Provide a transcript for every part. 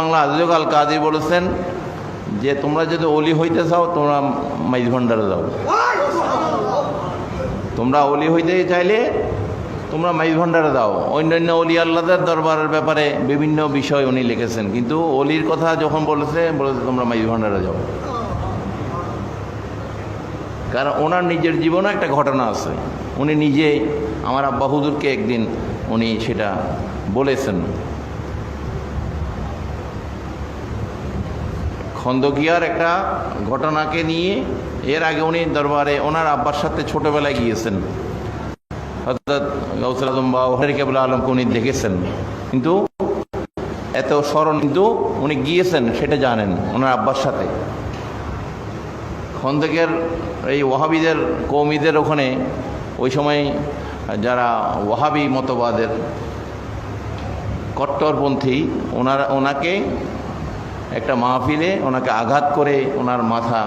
বাংলা আজিজকাল কাজী বলেছেন যে তোমরা যদি অলি হইতে চাও, তোমরা মাইজ ভান্ডারে যাও। তোমরা অলি হইতে চাইলে তোমরা মাইজ ভান্ডারে দাও অন্যান্য অলি আল্লাদের দরবারের ব্যাপারে বিভিন্ন বিষয় উনি লিখেছেন। কিন্তু অলির কথা যখন বলেছে বলেছে তোমরা মাইজ ভান্ডারে যাও। কারণ ওনার নিজের জীবনে একটা ঘটনা আছে। উনি নিজে, আমার আব্বা হুজুরকে একদিন উনি সেটা বলেছেন। খন্দকিয়ার একটা ঘটনাকে নিয়ে এর আগে উনি দরবারে ওনার আব্বার সাথে ছোটবেলায় গিয়েছেন। অর্থাৎ গৌসুল আজম বা হরি কেবুল আলমকে উনি দেখেছেন। কিন্তু এত স্মরণ কিন্তু উনি গিয়েছেন, সেটা জানেন ওনার আব্বার সাথে। খন্দকের এই ওয়াহাবিদের কৌমিদের ওখানে ওই সময় যারা ওয়াহাবি মতবাদের কট্টরপন্থী, ওনারা, ওনাকে একটা মাহফিলে ওনাকে আঘাত করে ওনার মাথা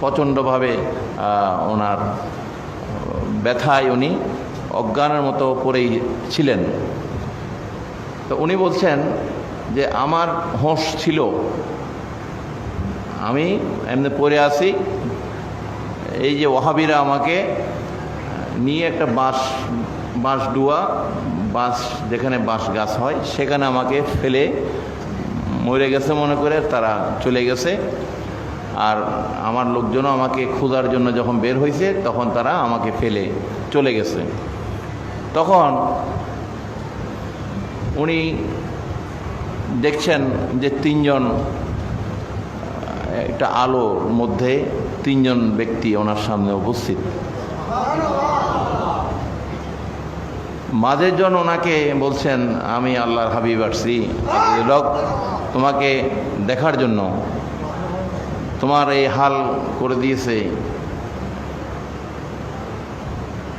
প্রচণ্ডভাবে ওনার ব্যথায় উনি অজ্ঞানের মতো পড়েই ছিলেন। তো উনি বলছেন যে, আমার হোঁশ ছিল। আমি এমনি পড়ে আসি এই যে ওহাবিরা আমাকে নিয়ে একটা বাঁশ বাঁশ ডুয়া বাঁশ যেখানে বাঁশ গাছ হয়, সেখানে আমাকে ফেলে মরে গেছে মনে করে, তারা চলে গেছে। আর আমার লোকজনও আমাকে খোঁজার জন্য যখন বের হয়েছে, তখন তারা আমাকে ফেলে চলে গেছে। তখন উনি দেখছেন যে তিনজন, একটা আলোর মধ্যে তিনজন ব্যক্তি ওনার সামনে উপস্থিত। মাঝের জন ওনাকে বলছেন, আমি আল্লাহর হাবিব আসছি। তোমাকে দেখার জন্য তোমার এই হাল করে দিয়েছে।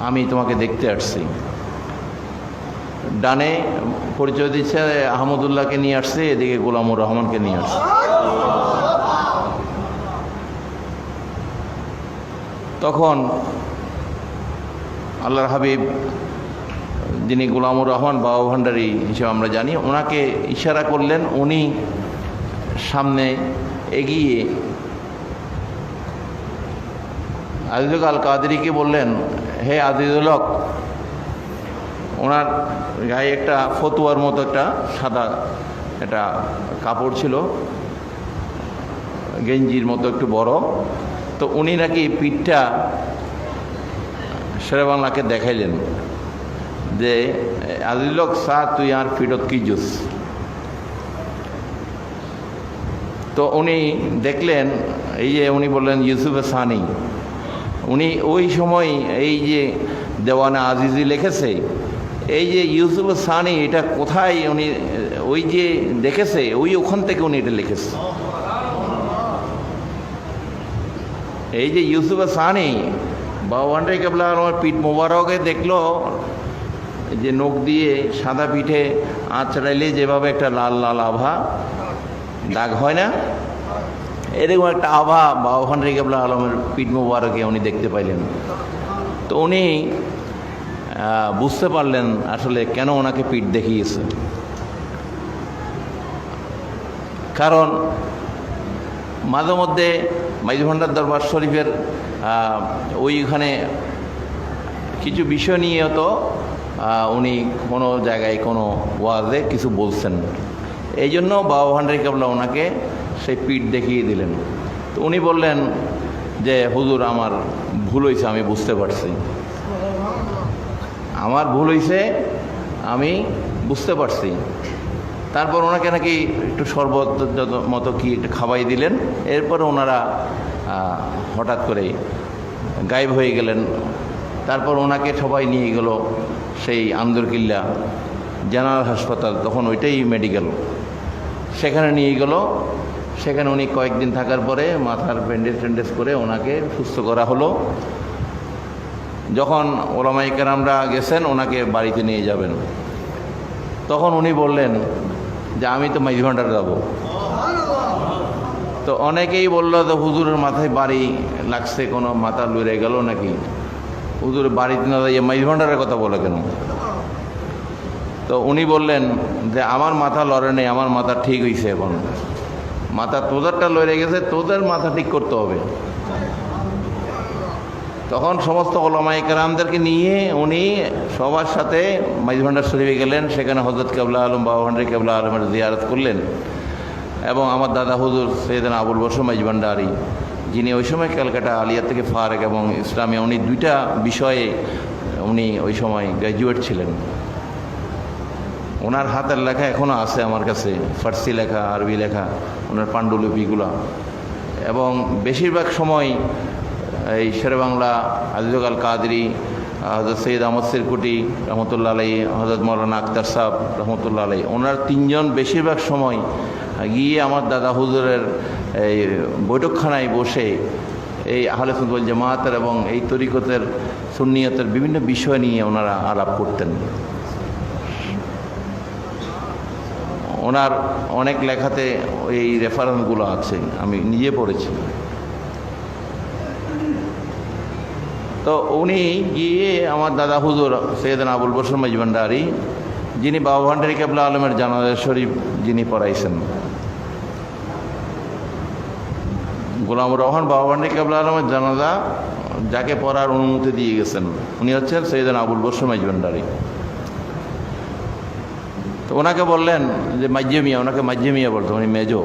আমি তোমাকে দেখতে আসছি। ডানে পরিচয় দিচ্ছে আহমদুল্লাহকে নিয়ে আসছে, এদিকে গোলামুর রহমানকে নিয়ে আসছে। তখন আল্লাহর হাবিব যিনি গোলামুর রহমান, বাবা ভান্ডারী হিসেবে আমরা জানি, ওনাকে ইশারা করলেন উনি সামনে এগিয়ে আজিজুল আল কাদেরিকে বললেন, হে আজিজুল হক, ওনার গায়ে একটা ফতুয়ার মতো একটা সাদা একটা কাপড় ছিল, গেঞ্জির মতো একটু বড়। তো উনি নাকি পিঠটা শেরেবাংলাকে দেখাইলেন। যে আজিলক সা তুই আর ফিরত কি জুস তো উনি দেখলেন, এই যে উনি বললেন, ইউসুফে সানি উনি ওই সময় এই যে দেওয়ানা আজিজি লিখেছে, এই যে ইউসুফ সানি এটা কোথায় উনি, ওই যে দেখেছে, ওই ওখান থেকে উনি এটা লিখেছে। এই যে ইউসুফ সানি বাবান্ডাই কেবলা আমার পিঠ মোবারকে দেখল যে নখ দিয়ে সাদা পিঠে আঁচড়াইলে যেভাবে একটা লাল লাল আভা, দাগ হয় না? এরকম একটা আভা বাবান রেগেবলা আলমের পিঠ মুবারকে উনি দেখতে পাইলেন। তো উনি বুঝতে পারলেন আসলে কেন ওনাকে পিঠ দেখিয়েছে। কারণ মাঝে মধ্যে মাইজভান্ডার দরবার শরীফের ওইখানে কিছু বিষয় নিয়ে তো উনি কোনো জায়গায়, কোনো ওয়াজে কিছু বলছেন এই জন্য বাবা ভান্ডারি কাবলা ওনাকে সেই পিঠ দেখিয়ে দিলেন। তো উনি বললেন যে, হুজুর, আমার ভুল হয়েছে আমি বুঝতে পারছি। আমার ভুল হয়েছে আমি বুঝতে পারছি। তারপর ওনাকে নাকি একটু শরবত মতো কি একটু খাওয়াই দিলেন। এরপর ওনারা হঠাৎ করে গায়েব হয়ে গেলেন। তারপর ওনাকে সবাই নিয়ে গেল সেই আন্দরকিল্লা জেনারেল হাসপাতাল, তখন ওইটাই মেডিকেল সেখানে নিয়ে গেল। সেখানে উনি কয়েকদিন থাকার পরে মাথার ব্যান্ডেজ ট্যান্ডেজ করে ওনাকে সুস্থ করা হলো। যখন ওলামাই কেরামরা গেছেন, ওনাকে বাড়িতে নিয়ে যাবেন। তখন উনি বললেন যে, আমি তো মাইজ ভান্ডার যাব। তো অনেকেই বলল তো হুজুরের মাথায় বাড়ি লাগছে, কোনো মাথা লুড়ে গেল নাকি? হুজুর বাড়িতে না যাইয়ে মাইজ ভান্ডারের কথা বলে কেন? তো উনি বললেন যে, আমার মাথা লড়ে নেই, আমার মাথা ঠিক হয়েছে এখন। মাথা তোদেরটা লড়ে গেছে, তোদের মাথা ঠিক করতে হবে। তখন সমস্ত ওলামাই কেরামদেরকে নিয়ে উনি সবার সাথে মাইজভান্ডার শরীফে গেলেন, সেখানে হজরত কেবলা আলম, বাবা ভান্ডারি কেবলা আলমের জিয়ারত করলেন। এবং আমার দাদা হুজুর সৈয়দান আবুল বসর মাইজভান্ডারি যিনি ওই সময় ক্যালকাটা আলিয়া থেকে ফারেক এবং ইসলামে, উনি দুইটা বিষয়ে উনি ওই সময় গ্র্যাজুয়েট ছিলেন। ওনার হাতের লেখা এখনও আছে আমার কাছে, ফার্সি লেখা, আরবি লেখা, ওনার পাণ্ডুলিপিগুলো। এবং বেশিরভাগ সময় এই শেরবাংলা আজিজুল কাদরি হজরত সৈয়দ আহমদ সিরকুটি রহমতুল্লা আলাই হজরত মৌলানা আক্তার সাহ রহমতুল্লা আলাই ওনার তিনজন বেশিরভাগ সময় গিয়ে আমার দাদা হুজুরের এই বৈঠকখানায় বসে এই আহলে ফুটবল জামাতের এবং এই তরিকতের, সুন্নিয়তের বিভিন্ন বিষয় নিয়ে ওনারা আলাপ করতেন। ওনার অনেক লেখাতে এই রেফারেন্সগুলো আছে, আমি নিজে পড়েছি। তো উনি গিয়ে আমার দাদা হুজুর সৈয়দান আবুল বসর মজবান্ডারি যিনি বাবা ভান্ডারি কেবলা আলমের জানাজা শরীফ যিনি পড়াইছেন। গোলাম রহমান বাবা ভান্ডারি কেবলা আলমের জানাজা যাকে পড়ার অনুমতি দিয়ে গেছেন, উনি হচ্ছেন সৈয়দান আবুল বসর মজবান্ডারি তো ওনাকে বললেন যে মাজ্জে মিয়া ওনাকে মাজ্জে মিয়া বলতো, উনি মেজো।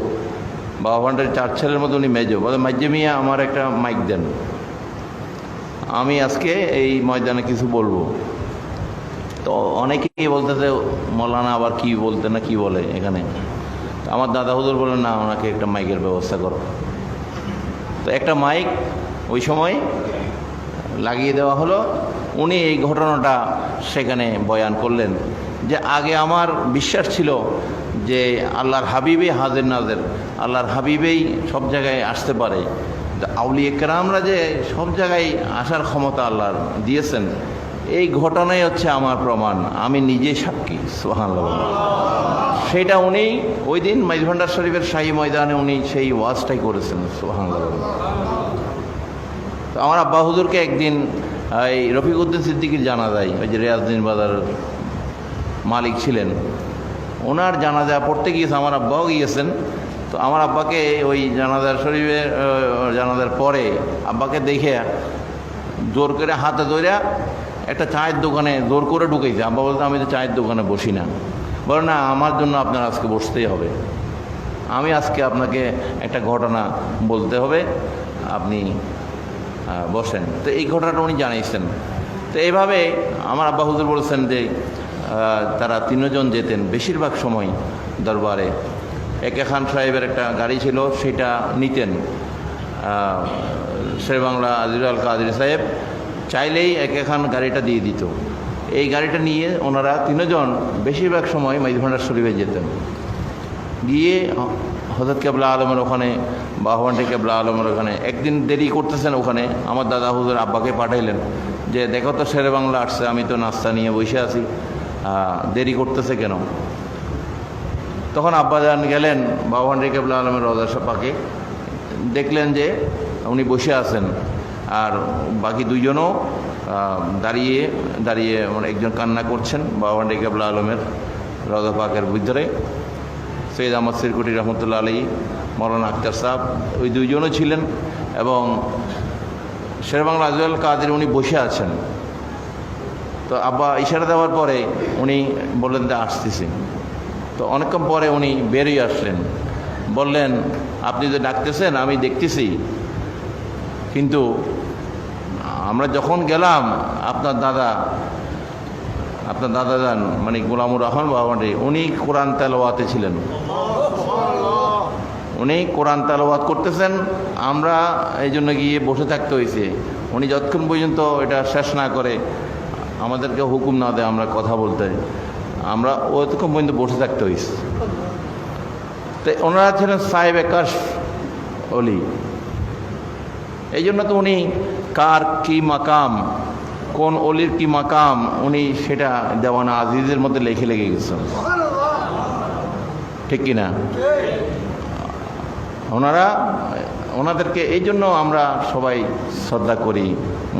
বাবা ভান্ডারি চার ছেলের মতো উনি মেজো। বলে মাজ্জে মিয়া আমার একটা মাইক দেন। আমি আজকে এই ময়দানে কিছু বলব। তো অনেকেই বলতেছে, মৌলানা আবার কি বলতে না কি বলে এখানে? আমার দাদা হুজুর বলেন না, ওনাকে একটা মাইকের ব্যবস্থা করো। তো একটা মাইক ওই সময় লাগিয়ে দেওয়া হলো। উনি এই ঘটনাটা সেখানে বয়ান করলেন যে, আগে আমার বিশ্বাস ছিল যে, আল্লাহর হাবিবে হাজের নাজের, আল্লাহর হাবিবেই সব জায়গায় আসতে পারে। আউলি একরামরা যে সব জায়গায় আসার ক্ষমতা আল্লাহর দিয়েছেন, এই ঘটনাই হচ্ছে আমার প্রমাণ। আমি নিজে সাক্ষী সোহান সেটা উনি ওই দিন মাইজভান্ডার শরীফের শাহী ময়দানে উনি সেই ওয়াজটাই করেছেন সোহান তো আমার আব্বা হুজুরকে একদিন, এই রফিকুদ্দিন সিদ্দিকির জানা যায় ওই যে রেয়াজদিন বাজার মালিক ছিলেন, ওনার জানা জানাজা পড়তে গিয়েছে, আমার আব্বাও গিয়েছেন। তো আমার আব্বাকে ওই জানাজার শরীফের আহ, জানাজার পরে আব্বাকে দেখে জোর করে হাতে ধরে একটা চায়ের দোকানে জোর করে ঢুকেছে আব্বা বলতে আমি তো চায়ের দোকানে বসি না। বলে না আমার জন্য আপনার আজকে বসতেই হবে। আমি আজকে আপনাকে একটা ঘটনা বলতে হবে। আপনি বসেন। তো এই ঘটনাটা উনি জানিয়েছেন তো এইভাবে আমার আব্বা হুজুর বলেছেন যে তারা তিনজন যেতেন বেশিরভাগ সময় দরবারে। একে খান সাহেবের একটা গাড়ি ছিল, সেটা নিতেন। শেরবাংলা আজির আল কাদির সাহেব চাইলেই একে খান গাড়িটা দিয়ে দিত। এই গাড়িটা নিয়ে ওনারা তিনজন বেশিরভাগ সময় মাইজভান্ডার শরীফে যেতেন। গিয়ে হজরত কেবলা আলমের ওখানে বাহবান্ডি কেবলা আলমের ওখানে, একদিন দেরি করতেছেন ওখানে, আমার দাদা হুজুর আব্বাকে পাঠাইলেন যে, দেখো তো শেরে বাংলা আসছে, আমি তো নাস্তা নিয়ে বসে আছি দেরি করতেছে কেন? তখন আব্বা আব্বাজান গেলেন বাবাহান্ডি কেবলা আলমের রজা পাকে দেখলেন যে উনি বসে আছেন, আর বাকি দুইজনও দাঁড়িয়ে দাঁড়িয়ে মানে একজন কান্না করছেন বাবাহান্ডি কেবলা আলমের রজা পাকের ভিতরে। সৈয়দ আহমদ সিরকুটি রহমতুল্লা আলী মৌলানা আক্তার সাহ ওই দুইজনও ছিলেন এবং শেরবাংলা আজুল কাদের উনি বসে আছেন। তো আব্বা ইশারা দেওয়ার পরে উনি বললেন যে, আসতেছি। তো অনেকক্ষণ পরে উনি বেরিয়ে আসলেন। বললেন, আপনি যে ডাকতেছেন, আমি দেখতেছি। কিন্তু আমরা যখন গেলাম, আপনার দাদা আপনার দাদা যান মানে গোলামুর রহমান বাবানি উনি কোরআন তেলাওয়াতে ছিলেন। উনি কোরআন তেলাওয়াত করতেছেন, আমরা এই জন্য গিয়ে বসে থাকতে হয়েছে। উনি যতক্ষণ পর্যন্ত এটা শেষ না করে, আমাদেরকে হুকুম না দেয় আমরা কথা বলতে। আমরা অতক্ষণ পর্যন্ত বসে থাকতে হয়েছে তো ওনারা ছিলেন সাহেব একাশ অলি। এই জন্য তো উনি কার কি মাকাম, কোন অলির কি মাকাম, উনি সেটা দেওয়ানা আজিজের মধ্যে লেখে লেগে গেছেন। ঠিক কিনা? ওনারা, ওনাদেরকে এই জন্য আমরা সবাই শ্রদ্ধা করি,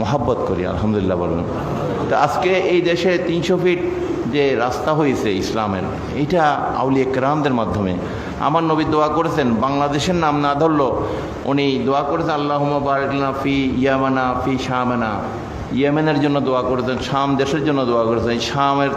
মোহাব্বত করি, আলহামদুলিল্লাহ বলুন। তো আজকে এই দেশে তিনশো ফিট যে রাস্তা হয়েছে ইসলামের, এটা আউলিয়া কেরামদের মাধ্যমে। আমার নবী দোয়া করেছেন, বাংলাদেশের নাম না ধরলো, উনি দোয়া করেছেন আল্লাহ বারকনা ফি ইয়ামানা, ফি শামানা। ইয়েমেনের জন্য দোয়া করেছেন, শাম দেশের জন্য দোয়া করেছেন শামের